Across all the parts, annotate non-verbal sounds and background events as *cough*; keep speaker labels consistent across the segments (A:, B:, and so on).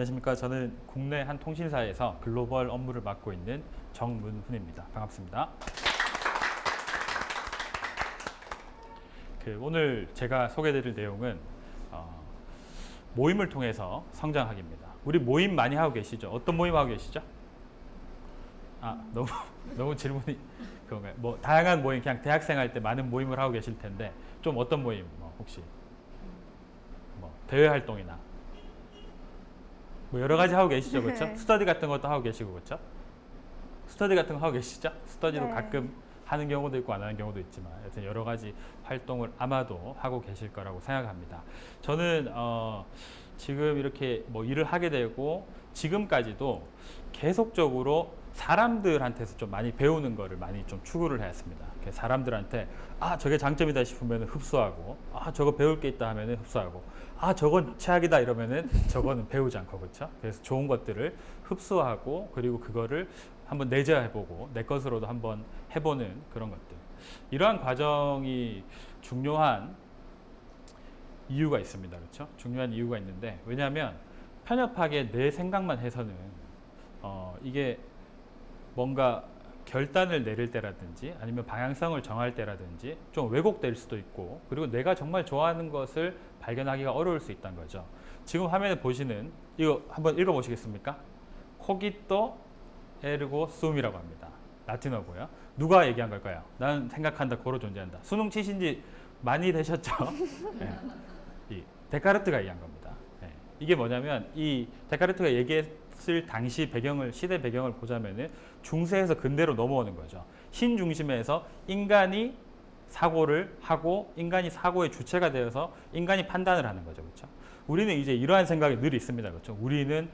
A: 안녕하십니까. 저는 국내 한 통신사에서 글로벌 업무를 맡고 있는 정문훈입니다. 반갑습니다. 그 오늘 제가 소개드릴 내용은 어, 모임을 통해서 성장하기입니다. 우리 모임 많이 하고 계시죠? 어떤 모임 하고 계시죠? 아 너무 *laughs* 너무 질문이 그런가요? 뭐 다양한 모임 그냥 대학생 할 때 많은 모임을 하고 계실 텐데 좀 어떤 모임 뭐 혹시 뭐 대외 활동이나 뭐 여러 가지 하고 계시죠, 그렇죠?
B: 네.
A: 스터디 같은 것도 하고 계시고 그렇죠? 스터디 같은 거 하고 계시죠? 스터디도
B: 네.
A: 가끔 하는 경우도 있고 안 하는 경우도 있지만 여튼 여러 가지 활동을 아마도 하고 계실 거라고 생각합니다. 저는 어, 지금 이렇게 뭐 일을 하게 되고 지금까지도 계속적으로 사람들한테서 좀 많이 배우는 거를 많이 좀 추구를 했습니다. 사람들한테 아 저게 장점이다 싶으면 흡수하고 아 저거 배울 게 있다 하면은 흡수하고 아 저건 최악이다 이러면은 저거는 배우지 않고 그렇죠. 그래서 좋은 것들을 흡수하고 그리고 그거를 한번 내재해보고 내 것으로도 한번 해보는 그런 것들. 이러한 과정이 중요한 이유가 있습니다. 그렇죠? 중요한 이유가 있는데 왜냐하면 편협하게 내 생각만 해서는 어, 이게 뭔가 결단을 내릴 때라든지 아니면 방향성을 정할 때라든지 좀 왜곡될 수도 있고 그리고 내가 정말 좋아하는 것을 발견하기가 어려울 수 있다는 거죠. 지금 화면에 보시는 이거 한번 읽어보시겠습니까? 코기또 에르고 숨이라고 합니다. 라틴어고요. 누가 얘기한 걸까요? 나는 생각한다, 고로 존재한다. 수능 치신 지 많이 되셨죠? *laughs* 네. 이 데카르트가 얘기한 겁니다. 네. 이게 뭐냐면 이 데카르트가 얘기했 을 당시 배경을 시대 배경을 보자면은 중세에서 근대로 넘어오는 거죠. 신 중심에서 인간이 사고를 하고 인간이 사고의 주체가 되어서 인간이 판단을 하는 거죠. 그렇죠? 우리는 이제 이러한 생각이 늘 있습니다. 그렇죠? 우리는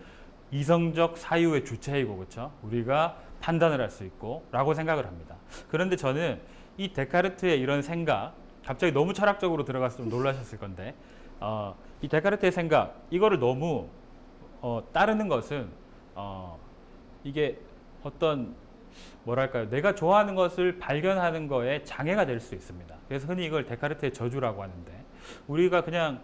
A: 이성적 사유의 주체이고 그렇죠? 우리가 판단을 할 수 있고 라고 생각을 합니다. 그런데 저는 이 데카르트의 이런 생각 갑자기 너무 철학적으로 들어가서 좀 놀라셨을 건데 어, 이 데카르트의 생각 이거를 너무 어, 따르는 것은 어, 이게 어떤 뭐랄까요? 내가 좋아하는 것을 발견하는 거에 장애가 될 수 있습니다. 그래서 흔히 이걸 데카르트의 저주라고 하는데 우리가 그냥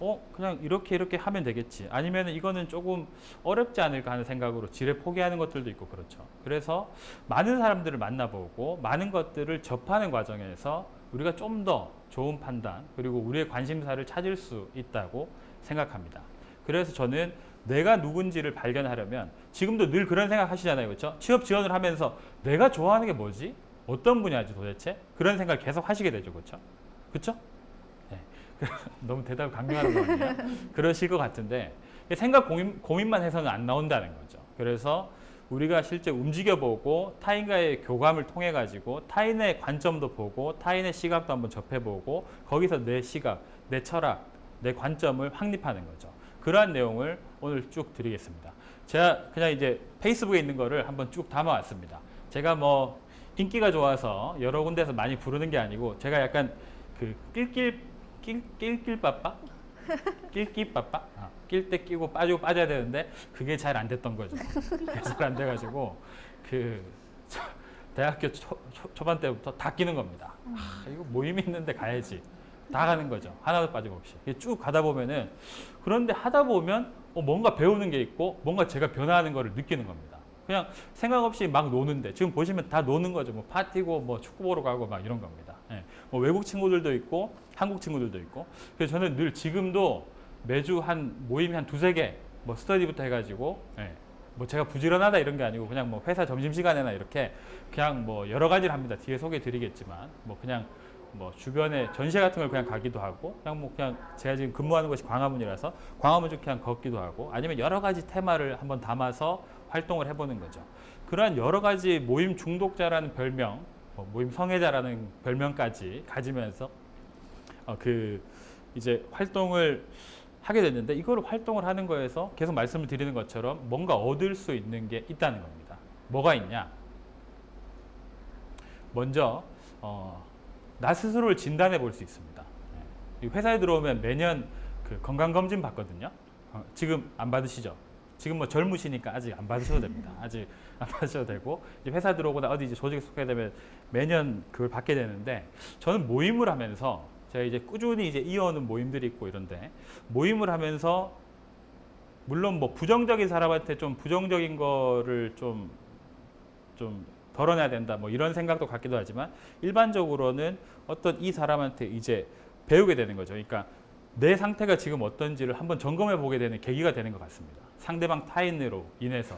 A: 어 그냥 이렇게 이렇게 하면 되겠지. 아니면 이거는 조금 어렵지 않을까 하는 생각으로 지레 포기하는 것들도 있고 그렇죠. 그래서 많은 사람들을 만나보고 많은 것들을 접하는 과정에서 우리가 좀 더 좋은 판단 그리고 우리의 관심사를 찾을 수 있다고 생각합니다. 그래서 저는 내가 누군지를 발견하려면 지금도 늘 그런 생각 하시잖아요. 그렇죠? 취업 지원을 하면서 내가 좋아하는 게 뭐지? 어떤 분야지 도대체? 그런 생각을 계속 하시게 되죠. 그렇죠? 그렇죠? *laughs* 너무 대답 강요하는 거 아니에요? *laughs* 그러실 것 같은데 생각 고민, 고민만 해서는 안 나온다는 거죠. 그래서 우리가 실제 움직여보고 타인과의 교감을 통해 가지고 타인의 관점도 보고 타인의 시각도 한번 접해보고 거기서 내 시각, 내 철학, 내 관점을 확립하는 거죠. 그러한 내용을 오늘 쭉 드리겠습니다. 제가 그냥 이제 페이스북에 있는 거를 한번 쭉 담아왔습니다. 제가 뭐 인기가 좋아서 여러 군데서 많이 부르는 게 아니고 제가 약간 그 낄낄 낄, 낄낄빠빠? *laughs* 낄끼빠빠? 아, 낄때 끼고 빠지고 빠져야 되는데 그게 잘 안 됐던 거죠. 잘 안 돼가지고 그 초- 대학교 초, 초, 반 때부터 다 끼는 겁니다. 아, 이거 모임 있는데 가야지. 다 가는 거죠. 하나도 빠짐없이. 쭉 가다 보면은 그런데 하다 보면 어, 뭔가 배우는 게 있고 뭔가 제가 변화하는 거를 느끼는 겁니다. 그냥 생각 없이 막 노는데 지금 보시면 다 노는 거죠. 뭐 파티고 뭐 축구 보러 가고 막 이런 겁니다. 예. 뭐 외국 친구들도 있고 한국 친구들도 있고 그래서 저는 늘 지금도 매주 한 모임이 한 두세 개 뭐 스터디부터 해가지고 예. 뭐 제가 부지런하다 이런 게 아니고 그냥 뭐 회사 점심시간에나 이렇게 그냥 뭐 여러 가지를 합니다. 뒤에 소개 드리겠지만 뭐 그냥 뭐 주변에 전시회 같은 걸 그냥 가기도 하고 그냥 뭐 그냥 제가 지금 근무하는 곳이 광화문이라서 광화문 쪽 그냥 걷기도 하고 아니면 여러 가지 테마를 한번 담아서 활동을 해보는 거죠. 그러한 여러 가지 모임 중독자라는 별명, 뭐 모임 성애자라는 별명까지 가지면서 어, 그 이제 활동을 하게 됐는데 이거를 활동을 하는 거에서 계속 말씀을 드리는 것처럼 뭔가 얻을 수 있는 게 있다는 겁니다. 뭐가 있냐? 먼저 어, 나 스스로를 진단해 볼 수 있습니다. 회사에 들어오면 매년 그 건강 검진 받거든요. 어, 지금 안 받으시죠? 지금 뭐 젊으시니까 아직 안 받으셔도 됩니다. *laughs* 아직 안 받으셔도 되고 회사 들어오거나 어디 이제 조직에 속해 되면 매년 그걸 받게 되는데 저는 모임을 하면서 제가 이제 꾸준히 이제 이어오는 모임들이 있고 이런데 모임을 하면서 물론 뭐 부정적인 사람한테 좀 부정적인 거를 좀좀 덜어내야 된다 뭐 이런 생각도 갖기도 하지만 일반적으로는 어떤 이 사람한테 이제 배우게 되는 거죠. 그러니까 내 상태가 지금 어떤지를 한번 점검해 보게 되는 계기가 되는 것 같습니다. 상대방 타인으로 인해서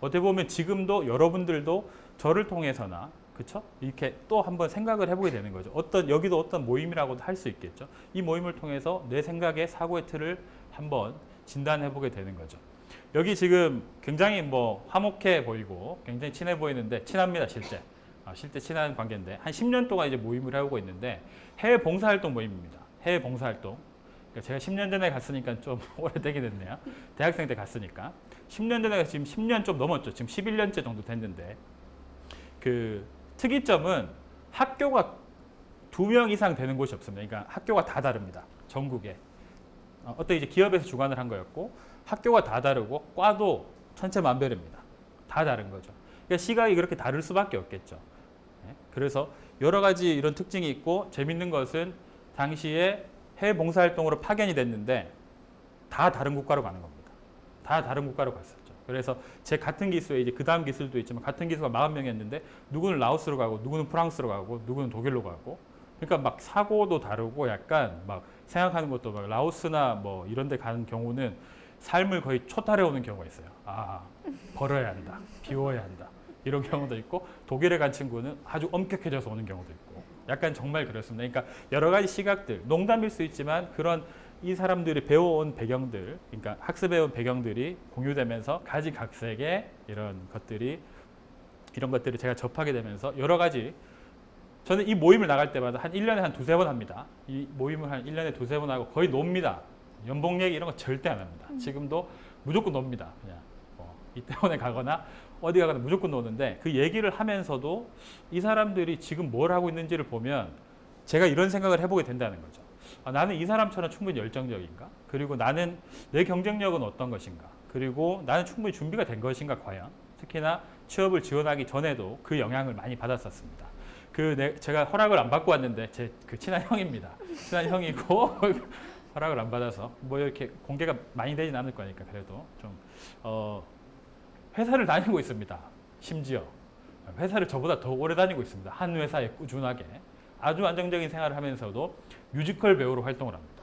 A: 어떻게 보면 지금도 여러분들도 저를 통해서나 그렇죠? 이렇게 또 한번 생각을 해보게 되는 거죠. 어떤 여기도 어떤 모임이라고도 할 수 있겠죠. 이 모임을 통해서 내 생각의 사고의 틀을 한번 진단해 보게 되는 거죠. 여기 지금 굉장히 뭐 화목해 보이고 굉장히 친해 보이는데 친합니다 실제. 아, 실제 친한 관계인데 한 10년 동안 이제 모임을 해오고 있는데 해외 봉사활동 모임입니다. 해외 봉사활동. 그러니까 제가 10년 전에 갔으니까 좀 *laughs* 오래되긴 했네요. 대학생 때 갔으니까. 10년 전에 지금 10년 좀 넘었죠. 지금 11년째 정도 됐는데 그 특이점은 학교가 두 명 이상 되는 곳이 없습니다. 그러니까 학교가 다 다릅니다. 전국에. 어, 어떤 이제 기업에서 주관을 한 거였고 학교가 다 다르고 과도 천차만별입니다. 다 다른 거죠. 그러니까 시각이 그렇게 다를 수밖에 없겠죠. 네? 그래서 여러 가지 이런 특징이 있고 재밌는 것은 당시에 해외 봉사활동으로 파견이 됐는데 다 다른 국가로 가는 겁니다. 다 다른 국가로 갔었죠. 그래서 제 같은 기수에 이제 그 다음 기술도 있지만 같은 기수가 40명이었는데 누구는 라오스로 가고 누구는 프랑스로 가고 누구는 독일로 가고 그러니까 막 사고도 다르고 약간 막 생각하는 것도 막 라오스나 뭐 이런 데 가는 경우는 삶을 거의 초탈해 오는 경우가 있어요. 아, 벌어야 한다. 비워야 한다. 이런 경우도 있고 독일에 간 친구는 아주 엄격해져서 오는 경우도 있고 약간 정말 그렇습니다. 그러니까 여러 가지 시각들, 농담일 수 있지만 그런 이 사람들이 배워온 배경들, 그러니까 학습해온 배경들이 공유되면서 가지각색의 이런 것들이 이런 것들을 제가 접하게 되면서 여러 가지 저는 이 모임을 나갈 때마다 한 1년에 한 두세 번 합니다. 이 모임을 한 1년에 두세 번 하고 거의 놉니다. 연봉 얘기 이런 거 절대 안 합니다. 지금도 무조건 놉니다. 그냥 뭐 이태원에 가거나 어디 가거나 무조건 노는데 그 얘기를 하면서도 이 사람들이 지금 뭘 하고 있는지를 보면 제가 이런 생각을 해보게 된다는 거죠. 아, 나는 이 사람처럼 충분히 열정적인가? 그리고 나는 내 경쟁력은 어떤 것인가? 그리고 나는 충분히 준비가 된 것인가 과연? 특히나 취업을 지원하기 전에도 그 영향을 많이 받았었습니다. 그 내, 제가 허락을 안 받고 왔는데 제 그 친한 형입니다. 친한 형이고 *laughs* 허락을 안 받아서 뭐 이렇게 공개가 많이 되진 않을 거니까 그래도 좀 어, 회사를 다니고 있습니다. 심지어 회사를 저보다 더 오래 다니고 있습니다. 한 회사에 꾸준하게 아주 안정적인 생활을 하면서도 뮤지컬 배우로 활동을 합니다.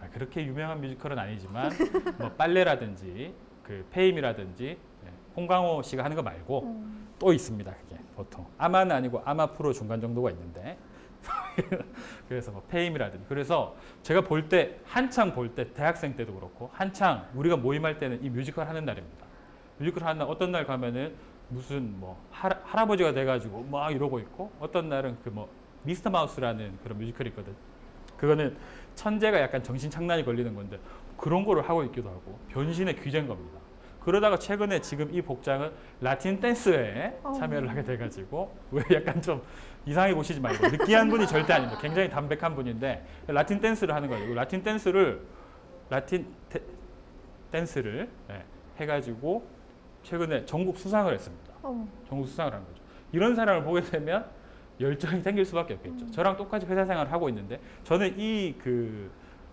A: 아, 그렇게 유명한 뮤지컬은 아니지만 *laughs* 뭐 빨래라든지 그 페임이라든지 예, 홍강호 씨가 하는 거 말고 또 있습니다. 그게 보통 아마는 아니고 아마 프로 중간 정도가 있는데 *laughs* 그래서 뭐 페임이라든지 그래서 제가 볼 때 한창 볼 때 대학생 때도 그렇고 한창 우리가 모임할 때는 이 뮤지컬 하는 날입니다. 뮤지컬 하는 날 어떤 날 가면은 무슨 뭐 할, 할아버지가 돼가지고 막 이러고 있고 어떤 날은 그 뭐 미스터 마우스라는 그런 뮤지컬이 있거든. 그거는 천재가 약간 정신 착란이 걸리는 건데 그런 거를 하고 있기도 하고 변신의 귀재인 겁니다. 그러다가 최근에 지금 이 복장은 라틴 댄스에 참여를 하게 돼가지고 왜 약간 좀 이상하게 보시지 말고 느끼한 분이 절대 아닙니다. 굉장히 담백한 분인데 라틴 댄스를 하는 거예요. 라틴 댄스를 라틴 테, 댄스를 예, 해가지고 최근에 전국 수상을 했습니다.
B: 어.
A: 전국 수상을 한 거죠. 이런 사람을 보게 되면 열정이 생길 수밖에 없겠죠. 저랑 똑같이 회사 생활을 하고 있는데 저는 이 그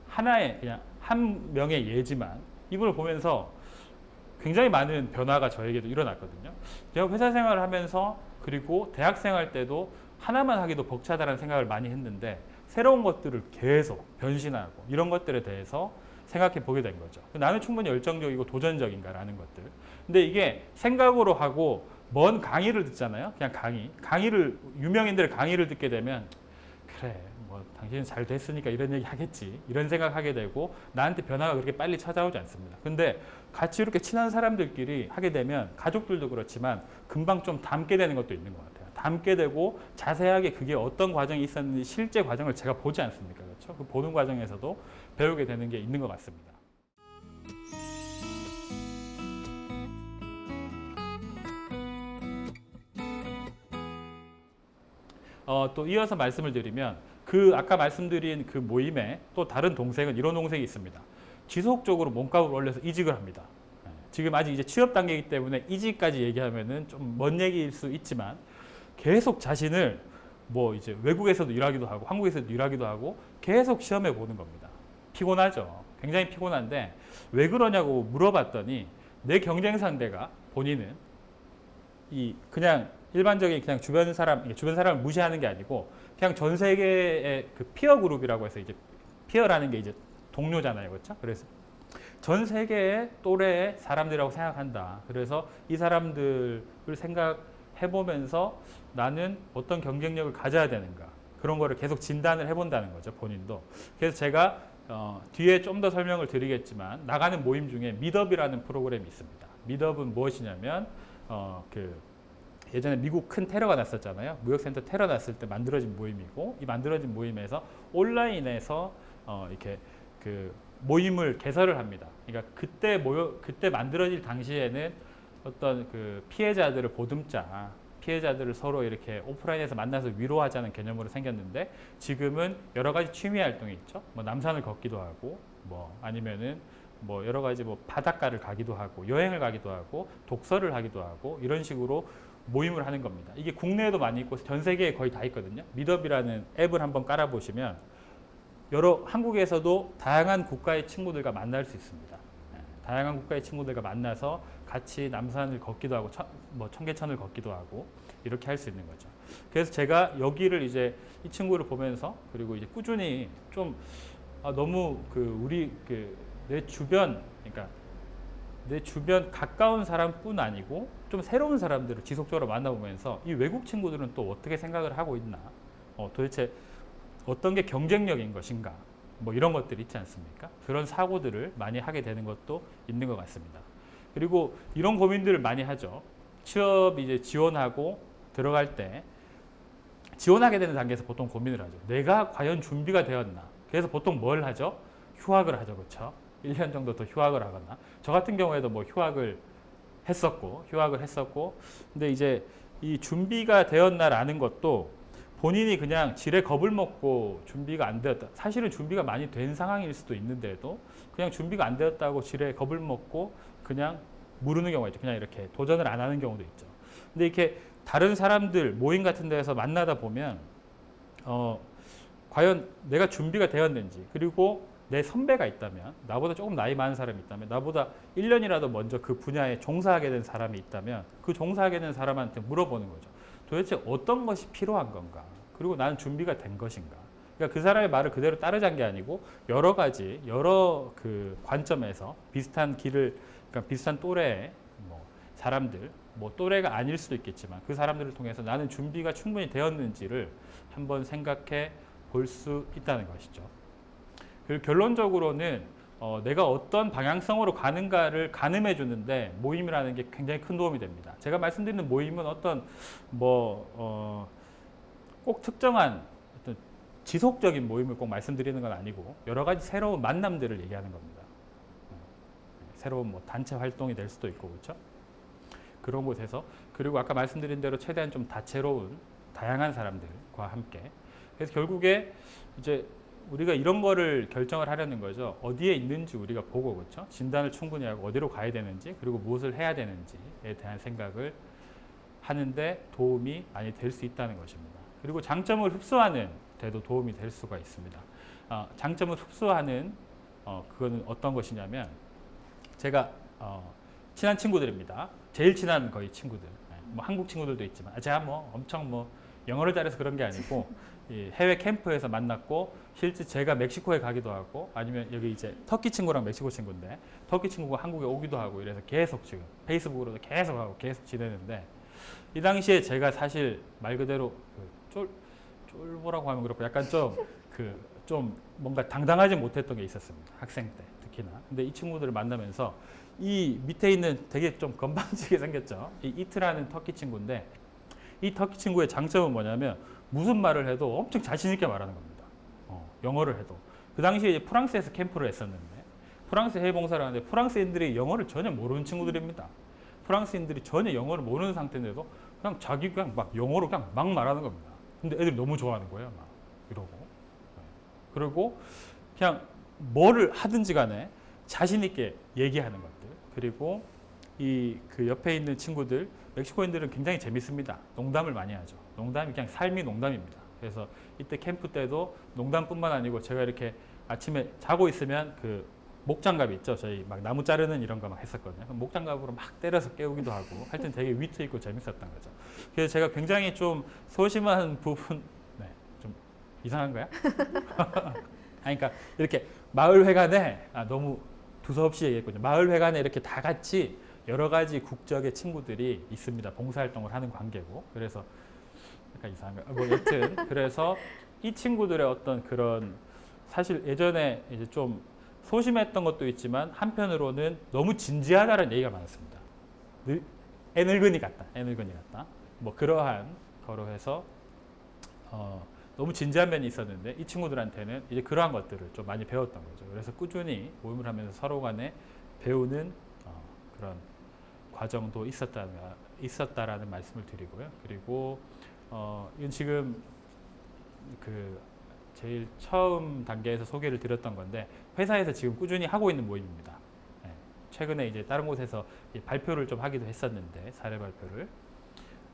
A: 하나의 그냥 한 명의 예지만 이걸 보면서 굉장히 많은 변화가 저에게도 일어났거든요. 제가 회사 생활을 하면서 그리고 대학 생활 때도 하나만 하기도 벅차다라는 생각을 많이 했는데 새로운 것들을 계속 변신하고 이런 것들에 대해서 생각해 보게 된 거죠. 나는 충분히 열정적이고 도전적인가라는 것들. 근데 이게 생각으로 하고 먼 강의를 듣잖아요. 그냥 강의. 강의를 유명인들의 강의를 듣게 되면 그래 뭐 당신은 잘 됐으니까 이런 얘기 하겠지 이런 생각하게 되고 나한테 변화가 그렇게 빨리 찾아오지 않습니다. 근데 같이 이렇게 친한 사람들끼리 하게 되면 가족들도 그렇지만 금방 좀 닮게 되는 것도 있는 것 같아요. 닮게 되고 자세하게 그게 어떤 과정이 있었는지 실제 과정을 제가 보지 않습니까? 그렇죠? 그 보는 과정에서도 배우게 되는 게 있는 것 같습니다. 어, 또 이어서 말씀을 드리면 그 아까 말씀드린 그 모임에 또 다른 동생은 이런 동생이 있습니다. 지속적으로 몸값을 올려서 이직을 합니다. 예, 지금 아직 이제 취업 단계이기 때문에 이직까지 얘기하면은 좀 먼 얘기일 수 있지만 계속 자신을 뭐 이제 외국에서도 일하기도 하고 한국에서도 일하기도 하고 계속 시험해 보는 겁니다. 피곤하죠. 굉장히 피곤한데 왜 그러냐고 물어봤더니 내 경쟁 상대가 본인은 이 그냥 일반적인 그냥 주변 사람 주변 사람을 무시하는 게 아니고 그냥 전 세계의 그 피어 그룹이라고 해서 이제 피어라는 게 이제 동료잖아요, 그렇죠? 그래서 전 세계의 또래의 사람들이라고 생각한다. 그래서 이 사람들을 생각해 보면서 나는 어떤 경쟁력을 가져야 되는가 그런 거를 계속 진단을 해본다는 거죠, 본인도. 그래서 제가 어, 뒤에 좀 더 설명을 드리겠지만 나가는 모임 중에 미덥이라는 프로그램이 있습니다. 미덥은 무엇이냐면 어, 그 예전에 미국 큰 테러가 났었잖아요. 무역센터 테러 났을 때 만들어진 모임이고 이 만들어진 모임에서 온라인에서 어, 이렇게 그 모임을 개설을 합니다. 그러니까 그때 모여 그때 만들어질 당시에는 어떤 그 피해자들을 보듬자 피해자들을 서로 이렇게 오프라인에서 만나서 위로하자는 개념으로 생겼는데 지금은 여러 가지 취미 활동이 있죠. 뭐 남산을 걷기도 하고 뭐 아니면은 뭐 여러 가지 뭐 바닷가를 가기도 하고 여행을 가기도 하고 독서를 하기도 하고 이런 식으로 모임을 하는 겁니다. 이게 국내에도 많이 있고 전 세계에 거의 다 있거든요. 미더비라는 앱을 한번 깔아 보시면 여러 한국에서도 다양한 국가의 친구들과 만날 수 있습니다. 네, 다양한 국가의 친구들과 만나서 같이 남산을 걷기도 하고 천, 뭐 청계천을 걷기도 하고 이렇게 할 수 있는 거죠. 그래서 제가 여기를 이제 이 친구를 보면서 그리고 이제 꾸준히 좀 아, 너무 그 우리 그 내 주변 그러니까 내 주변 가까운 사람뿐 아니고 좀 새로운 사람들을 지속적으로 만나보면서 이 외국 친구들은 또 어떻게 생각을 하고 있나 어, 도대체 어떤 게 경쟁력인 것인가 뭐 이런 것들이 있지 않습니까? 그런 사고들을 많이 하게 되는 것도 있는 것 같습니다. 그리고 이런 고민들을 많이 하죠. 취업 이제 지원하고 들어갈 때 지원하게 되는 단계에서 보통 고민을 하죠. 내가 과연 준비가 되었나? 그래서 보통 뭘 하죠? 휴학을 하죠. 그렇죠? 1년 정도 더 휴학을 하거나 저 같은 경우에도 뭐 휴학을 했었고 휴학을 했었고 근데 이제 이 준비가 되었나라는 것도 본인이 그냥 지레 겁을 먹고 준비가 안 되었다. 사실은 준비가 많이 된 상황일 수도 있는데도 그냥 준비가 안 되었다고 지레 겁을 먹고 그냥 모르는 경우가 있죠. 그냥 이렇게 도전을 안 하는 경우도 있죠. 근데 이렇게 다른 사람들 모임 같은 데서 만나다 보면 어 과연 내가 준비가 되었는지 그리고 내 선배가 있다면 나보다 조금 나이 많은 사람이 있다면 나보다 1년이라도 먼저 그 분야에 종사하게 된 사람이 있다면 그 종사하게 된 사람한테 물어보는 거죠. 도대체 어떤 것이 필요한 건가? 그리고 나는 준비가 된 것인가? 그러니까 그 사람의 말을 그대로 따르자는 게 아니고 여러 가지 여러 그 관점에서 비슷한 길을 그러니까 비슷한 또래의 뭐 사람들 뭐 또래가 아닐 수도 있겠지만 그 사람들을 통해서 나는 준비가 충분히 되었는지를 한번 생각해 볼 수 있다는 것이죠. 그리고 결론적으로는 어, 내가 어떤 방향성으로 가는가를 가늠해 주는데 모임이라는 게 굉장히 큰 도움이 됩니다. 제가 말씀드리는 모임은 어떤 뭐, 어, 꼭 특정한 어떤 지속적인 모임을 꼭 말씀드리는 건 아니고 여러 가지 새로운 만남들을 얘기하는 겁니다. 어, 새로운 뭐 단체 활동이 될 수도 있고 그렇죠? 그런 곳에서 그리고 아까 말씀드린 대로 최대한 좀 다채로운 다양한 사람들과 함께 그래서 결국에 이제 우리가 이런 거를 결정을 하려는 거죠. 어디에 있는지 우리가 보고 그렇죠. 진단을 충분히 하고 어디로 가야 되는지 그리고 무엇을 해야 되는지에 대한 생각을 하는데 도움이 많이 될 수 있다는 것입니다. 그리고 장점을 흡수하는 데도 도움이 될 수가 있습니다. 어, 장점을 흡수하는 어, 그거는 어떤 것이냐면 제가 어, 친한 친구들입니다. 제일 친한 거의 친구들. 네, 뭐 한국 친구들도 있지만 제가 뭐 엄청 뭐 영어를 잘해서 그런 게 아니고 해외 캠프에서 만났고 실제 제가 멕시코에 가기도 하고 아니면 여기 이제 터키 친구랑 멕시코 친구인데 터키 친구가 한국에 오기도 하고 이래서 계속 지금 페이스북으로도 계속 하고 계속 지내는데 이 당시에 제가 사실 말 그대로 그 쫄, 쫄보라고 하면 그렇고 약간 좀그 좀 뭔가 당당하지 못했던 게 있었습니다. 학생 때 특히나. 근데 이 친구들을 만나면서 이 밑에 있는 되게 좀 건방지게 *laughs* 생겼죠. 이 이트라는 터키 친구인데 이 터키 친구의 장점은 뭐냐면 무슨 말을 해도 엄청 자신 있게 말하는 겁니다. 어, 영어를 해도. 그 당시에 프랑스에서 캠프를 했었는데 프랑스 해외 봉사를 하는데 프랑스인들이 영어를 전혀 모르는 친구들입니다. 프랑스인들이 전혀 영어를 모르는 상태인데도 그냥 자기 그냥 막 영어로 그냥 막 말하는 겁니다. 근데 애들이 너무 좋아하는 거예요. 막 이러고. 네. 그리고 그냥 뭐를 하든지 간에 자신 있게 얘기하는 것들. 그리고 이 그 옆에 있는 친구들 멕시코인들은 굉장히 재밌습니다. 농담을 많이 하죠. 농담이 그냥 삶이 농담입니다. 그래서 이때 캠프 때도 농담뿐만 아니고 제가 이렇게 아침에 자고 있으면 그 목장갑 있죠. 저희 막 나무 자르는 이런 거 막 했었거든요. 목장갑으로 막 때려서 깨우기도 하고 하여튼 되게 위트 있고 재밌었던 거죠. 그래서 제가 굉장히 좀 소심한 부분, 네, 좀 이상한가요? *laughs* 아니, 그러니까 이렇게 마을 회관에 아, 너무 두서없이 얘기했거든요. 마을 회관에 이렇게 다 같이 여러 가지 국적의 친구들이 있습니다. 봉사활동을 하는 관계고 그래서 약간 이상한가. 뭐 여튼 그래서 이 친구들의 어떤 그런 사실 예전에 이제 좀 소심했던 것도 있지만 한편으로는 너무 진지하다는 얘기가 많았습니다. 늘, 애늙은이 같다. 애늙은이 같다. 뭐 그러한 거로 해서 어, 너무 진지한 면이 있었는데 이 친구들한테는 이제 그러한 것들을 좀 많이 배웠던 거죠. 그래서 꾸준히 모임을 하면서 서로 간에 배우는 어, 그런 과정도 있었다, 있었다라는 말씀을 드리고요. 그리고 어, 이건 지금 그 제일 처음 단계에서 소개를 드렸던 건데 회사에서 지금 꾸준히 하고 있는 모임입니다. 네. 최근에 이제 다른 곳에서 이 발표를 좀 하기도 했었는데 사례 발표를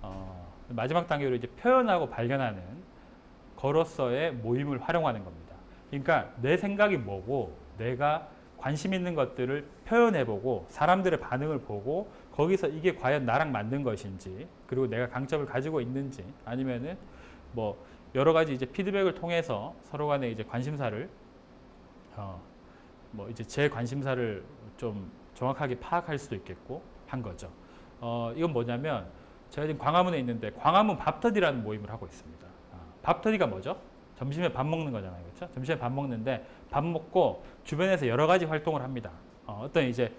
A: 어, 마지막 단계로 이제 표현하고 발견하는 거로서의 모임을 활용하는 겁니다. 그러니까 내 생각이 뭐고 내가 관심 있는 것들을 표현해보고 사람들의 반응을 보고 거기서 이게 과연 나랑 맞는 것인지 그리고 내가 강점을 가지고 있는지 아니면은 뭐 여러 가지 이제 피드백을 통해서 서로 간에 이제 관심사를 어, 뭐 이제 제 관심사를 좀 정확하게 파악할 수도 있겠고 한 거죠. 어, 이건 뭐냐면 제가 지금 광화문에 있는데 광화문 밥터디라는 모임을 하고 있습니다. 아, 밥터디가 뭐죠? 점심에 밥 먹는 거잖아요. 그렇죠? 점심에 밥 먹는데 밥 먹고 주변에서 여러 가지 활동을 합니다. 어, 어떤 이제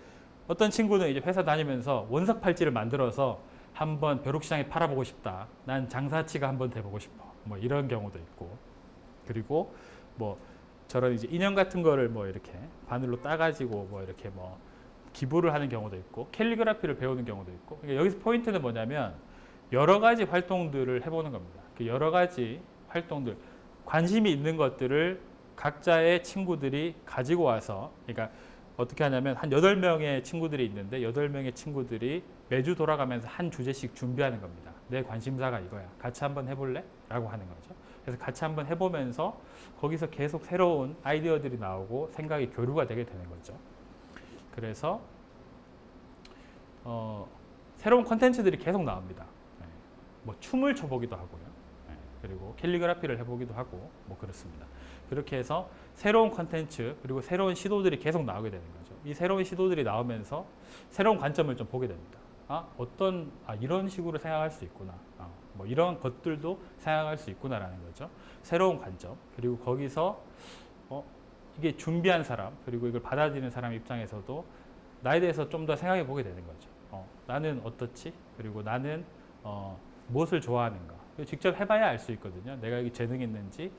A: 어떤 친구는 이제 회사 다니면서 원석 팔찌를 만들어서 한번 벼룩시장에 팔아보고 싶다. 난 장사치가 한번 돼보고 싶어. 뭐 이런 경우도 있고 그리고 뭐 저런 이제 인형 같은 거를 뭐 이렇게 바늘로 따가지고 뭐 이렇게 뭐 기부를 하는 경우도 있고 캘리그라피를 배우는 경우도 있고 그러니까 여기서 포인트는 뭐냐면 여러 가지 활동들을 해보는 겁니다. 그 여러 가지 활동들 관심이 있는 것들을 각자의 친구들이 가지고 와서 그러니까 어떻게 하냐면 한 여덟 명의 친구들이 있는데 여덟 명의 친구들이 매주 돌아가면서 한 주제씩 준비하는 겁니다. 내 관심사가 이거야. 같이 한번 해볼래? 라고 하는 거죠. 그래서 같이 한번 해보면서 거기서 계속 새로운 아이디어들이 나오고 생각이 교류가 되게 되는 거죠. 그래서 어, 새로운 컨텐츠들이 계속 나옵니다. 네. 뭐 춤을 춰보기도 하고요. 네. 그리고 캘리그라피를 해보기도 하고 뭐 그렇습니다. 그렇게 해서 새로운 컨텐츠 그리고 새로운 시도들이 계속 나오게 되는 거죠. 이 새로운 시도들이 나오면서 새로운 관점을 좀 보게 됩니다. 아, 어떤 아, 이런 식으로 생각할 수 있구나. 아, 뭐 이런 것들도 생각할 수 있구나라는 거죠. 새로운 관점 그리고 거기서 어, 이게 준비한 사람 그리고 이걸 받아들이는 사람 입장에서도 나에 대해서 좀 더 생각해 보게 되는 거죠. 어, 나는 어떻지? 그리고 나는 어, 무엇을 좋아하는가? 직접 해봐야 알 수 있거든요. 내가 여기 재능이 있는지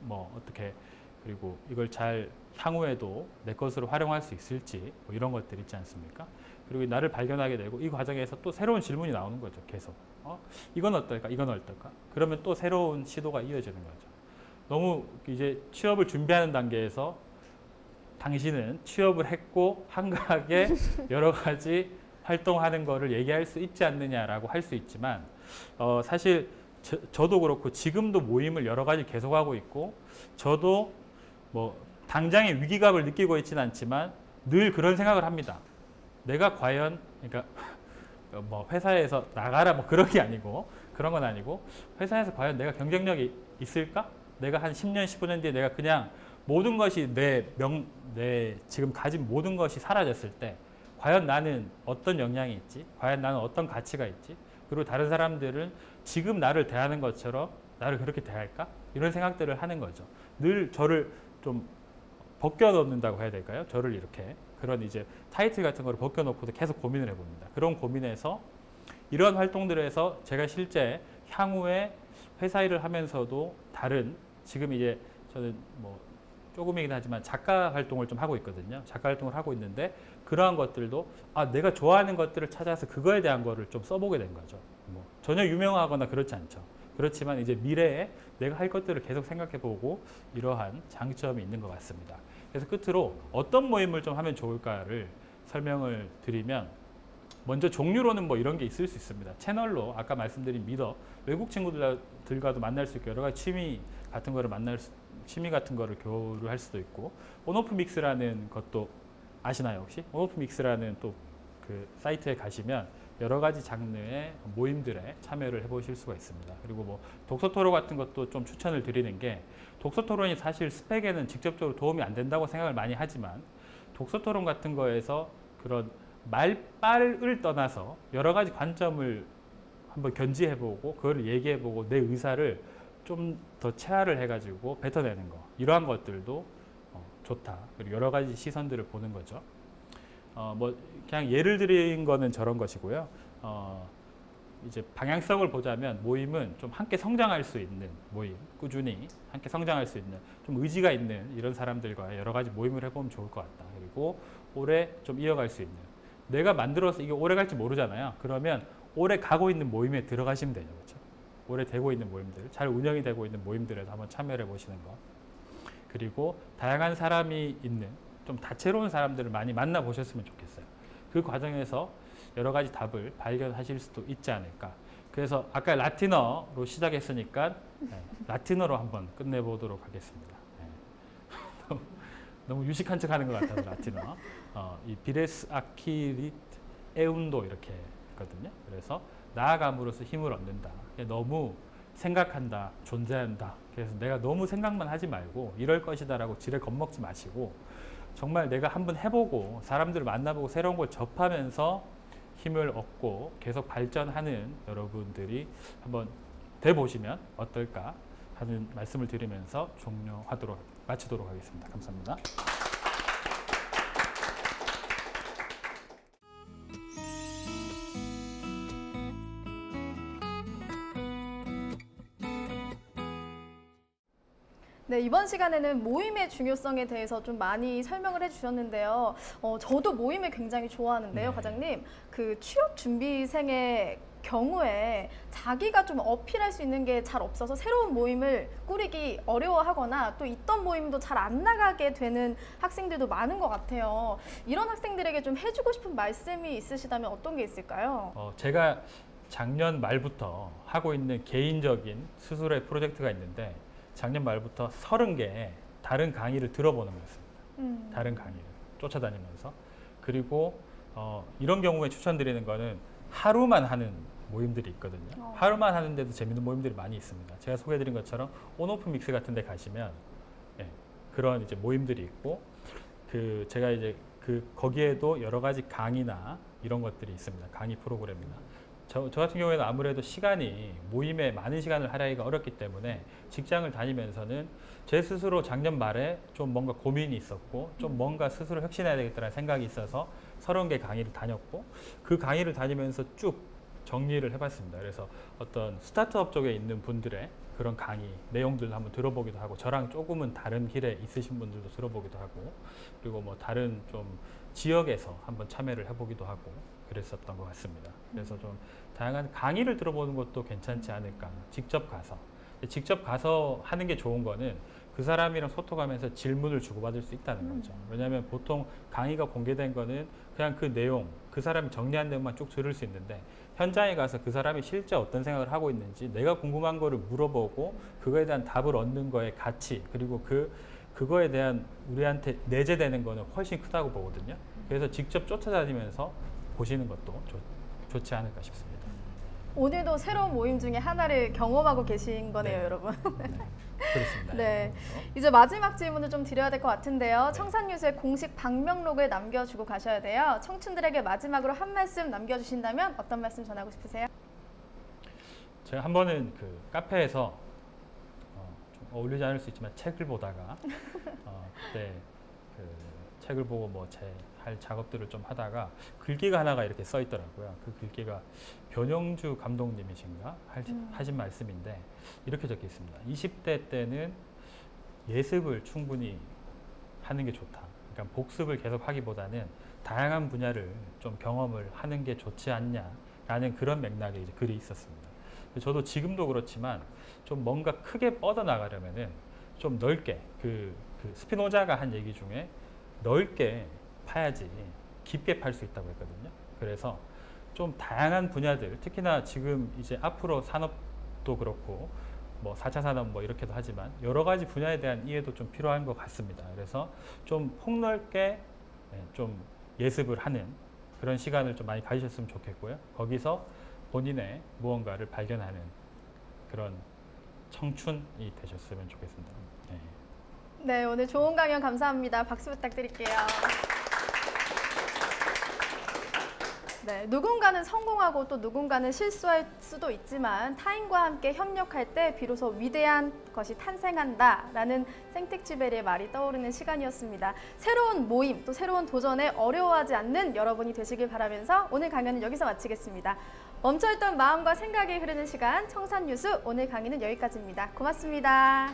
A: 뭐 어떻게 그리고 이걸 잘 향후에도 내 것으로 활용할 수 있을지 뭐 이런 것들 있지 않습니까? 그리고 나를 발견하게 되고 이 과정에서 또 새로운 질문이 나오는 거죠. 계속. 어? 이건 어떨까? 이건 어떨까? 그러면 또 새로운 시도가 이어지는 거죠. 너무 이제 취업을 준비하는 단계에서 당신은 취업을 했고 한가하게 *laughs* 여러 가지 활동하는 거를 얘기할 수 있지 않느냐라고 할 수 있지만 어, 사실 저, 도 그렇고 지금도 모임을 여러 가지 계속하고 있고 저도 뭐 당장의 위기감을 느끼고 있지는 않지만 늘 그런 생각을 합니다. 내가 과연 그러니까 *laughs* 뭐 회사에서 나가라 뭐 그런 게 아니고 그런 건 아니고 회사에서 과연 내가 경쟁력이 있을까? 내가 한 10년, 15년 뒤에 내가 그냥 모든 것이 내 명, 내 지금 가진 모든 것이 사라졌을 때 과연 나는 어떤 역량이 있지? 과연 나는 어떤 가치가 있지? 그리고 다른 사람들은 지금 나를 대하는 것처럼 나를 그렇게 대할까? 이런 생각들을 하는 거죠. 늘 저를 좀 벗겨놓는다고 해야 될까요? 저를 이렇게 그런 이제 타이틀 같은 거를 벗겨놓고도 계속 고민을 해봅니다. 그런 고민에서 이런 활동들에서 제가 실제 향후에 회사 일을 하면서도 다른 지금 이제 저는 뭐 조금이긴 하지만 작가 활동을 좀 하고 있거든요. 작가 활동을 하고 있는데 그러한 것들도 아 내가 좋아하는 것들을 찾아서 그거에 대한 거를 좀 써보게 된 거죠. 뭐 전혀 유명하거나 그렇지 않죠. 그렇지만 이제 미래에 내가 할 것들을 계속 생각해보고 이러한 장점이 있는 것 같습니다. 그래서 끝으로 어떤 모임을 좀 하면 좋을까를 설명을 드리면 먼저 종류로는 뭐 이런 게 있을 수 있습니다. 채널로 아까 말씀드린 미더 외국 친구들과도 만날 수 있고 여러 가지 취미 같은 거를 만날 수, 취미 같은 거를 교류할 수도 있고 온오프 믹스라는 것도 아시나요 혹시? 온오프 믹스라는 또 그 사이트에 가시면 여러 가지 장르의 모임들에 참여를 해보실 수가 있습니다. 그리고 뭐 독서 토론 같은 것도 좀 추천을 드리는 게 독서 토론이 사실 스펙에는 직접적으로 도움이 안 된다고 생각을 많이 하지만 독서 토론 같은 거에서 그런 말빨을 떠나서 여러 가지 관점을 한번 견지해보고 그걸 얘기해보고 내 의사를 좀 더 체화를 해가지고 뱉어내는 거 이러한 것들도 어, 좋다. 그리고 여러 가지 시선들을 보는 거죠. 어, 뭐 그냥 예를 드린 거는 저런 것이고요. 어, 이제 방향성을 보자면 모임은 좀 함께 성장할 수 있는 모임, 꾸준히 함께 성장할 수 있는 좀 의지가 있는 이런 사람들과 여러 가지 모임을 해보면 좋을 것 같다. 그리고 오래 좀 이어갈 수 있는 내가 만들어서 이게 오래 갈지 모르잖아요. 그러면 오래 가고 있는 모임에 들어가시면 되죠, 그렇죠? 오래 되고 있는 모임들, 잘 운영이 되고 있는 모임들에도 한번 참여해 보시는 것. 그리고 다양한 사람이 있는 좀 다채로운 사람들을 많이 만나 보셨으면 좋겠어요. 그 과정에서 여러 가지 답을 발견하실 수도 있지 않을까. 그래서 아까 라틴어로 시작했으니까 네, 라틴어로 한번 끝내보도록 하겠습니다. 네. *laughs* 너무, 유식한 척 하는 것 같아서 라틴어. 어, 이 비레스 아키릿 에운도 이렇게 있거든요. 그래서 나아감으로써 힘을 얻는다. 너무 생각한다, 존재한다. 그래서 내가 너무 생각만 하지 말고 이럴 것이다라고 지레 겁먹지 마시고 정말 내가 한번 해보고 사람들을 만나보고 새로운 걸 접하면서 힘을 얻고 계속 발전하는 여러분들이 한번 돼 보시면 어떨까 하는 말씀을 드리면서 종료하도록 마치도록 하겠습니다. 감사합니다.
B: 네, 이번 시간에는 모임의 중요성에 대해서 좀 많이 설명을 해주셨는데요. 어, 저도 모임을 굉장히 좋아하는데요,
A: 네.
B: 과장님. 그 취업 준비생의 경우에 자기가 좀 어필할 수 있는 게 잘 없어서 새로운 모임을 꾸리기 어려워하거나 또 있던 모임도 잘 안 나가게 되는 학생들도 많은 것 같아요. 이런 학생들에게 좀 해주고 싶은 말씀이 있으시다면 어떤 게 있을까요?
A: 어, 제가 작년 말부터 하고 있는 개인적인 스스로의 프로젝트가 있는데 작년 말부터 30개 다른 강의를 들어보는 거였습니다.
B: 음.
A: 다른 강의를 쫓아다니면서 그리고 어, 이런 경우에 추천드리는 거는 하루만 하는 모임들이 있거든요.
B: 어.
A: 하루만 하는데도 재밌는 모임들이 많이 있습니다. 제가 소개해드린 것처럼 온오프 믹스 같은 데 가시면 예, 그런 이제 모임들이 있고 그 제가 이제 그 거기에도 여러 가지 강의나 이런 것들이 있습니다. 강의 프로그램이나 저, 저 같은 경우에는 아무래도 시간이 모임에 많은 시간을 할애하기가 어렵기 때문에 직장을 다니면서는 제 스스로 작년 말에 좀 뭔가 고민이 있었고 좀 뭔가 스스로 혁신해야 되겠다는 생각이 있어서 서른 개 강의를 다녔고 그 강의를 다니면서 쭉 정리를 해봤습니다. 그래서 어떤 스타트업 쪽에 있는 분들의 그런 강의 내용들도 한번 들어보기도 하고 저랑 조금은 다른 길에 있으신 분들도 들어보기도 하고 그리고 뭐 다른 좀 지역에서 한번 참여를 해보기도 하고 그랬었던 것 같습니다. 그래서 좀 다양한 강의를 들어보는 것도 괜찮지 않을까. 직접 가서 직접 가서 하는 게 좋은 거는 그 사람이랑 소통하면서 질문을 주고받을 수 있다는
B: 음.
A: 거죠. 왜냐하면 보통 강의가 공개된 거는 그냥 그 내용, 그 사람이 정리한 내용만 쭉 들을 수 있는데 현장에 가서 그 사람이 실제 어떤 생각을 하고 있는지 내가 궁금한 거를 물어보고 그거에 대한 답을 얻는 거의 가치 그리고 그 그거에 대한 우리한테 내재되는 거는 훨씬 크다고 보거든요. 그래서 직접 쫓아다니면서 보시는 것도 좋, 좋지 않을까 싶습니다.
B: 오늘도 새로운 모임 중에 하나를 경험하고 계신 거네요,
A: 네.
B: 여러분.
A: 네, *laughs* 그렇습니다.
B: 네. 이제 마지막 질문을 좀 드려야 될 것 같은데요.
A: 네.
B: 청산뉴스의 공식 방명록을 남겨주고 가셔야 돼요. 청춘들에게 마지막으로 한 말씀 남겨주신다면 어떤 말씀 전하고 싶으세요?
A: 제가 한 번은 그 카페에서 어, 좀 어울리지 않을 수 있지만 책을 보다가 어, 그때 그 책을 보고 뭐 제 할 작업들을 좀 하다가 글귀가 하나가 이렇게 써 있더라고요. 그 글귀가 변영주 감독님이신가 할-
B: 음.
A: 하신 말씀인데 이렇게 적혀 있습니다. 20대 때는 예습을 충분히 하는 게 좋다. 그러니까 복습을 계속 하기보다는 다양한 분야를 좀 경험을 하는 게 좋지 않냐라는 그런 맥락의 글이 있었습니다. 저도 지금도 그렇지만 좀 뭔가 크게 뻗어 나가려면은 좀 넓게 그, 그 스피노자가 한 얘기 중에 넓게 파야지 깊게 팔 수 있다고 했거든요. 그래서 좀 다양한 분야들 특히나 지금 이제 앞으로 산업도 그렇고 뭐 4차 산업 뭐 이렇게도 하지만 여러 가지 분야에 대한 이해도 좀 필요한 것 같습니다. 그래서 좀 폭넓게 예, 좀 예습을 하는 그런 시간을 좀 많이 가지셨으면 좋겠고요. 거기서 본인의 무언가를 발견하는 그런 청춘이 되셨으면 좋겠습니다. 네.
B: 네, 오늘 좋은 강연 감사합니다. 박수 부탁드릴게요. 네, 누군가는 성공하고 또 누군가는 실수할 수도 있지만 타인과 함께 협력할 때 비로소 위대한 것이 탄생한다라는 생텍쥐베리의 말이 떠오르는 시간이었습니다. 새로운 모임 또 새로운 도전에 어려워하지 않는 여러분이 되시길 바라면서 오늘 강연은 여기서 마치겠습니다. 멈춰있던 마음과 생각이 흐르는 시간 청산 뉴스 오늘 강의는 여기까지입니다. 고맙습니다.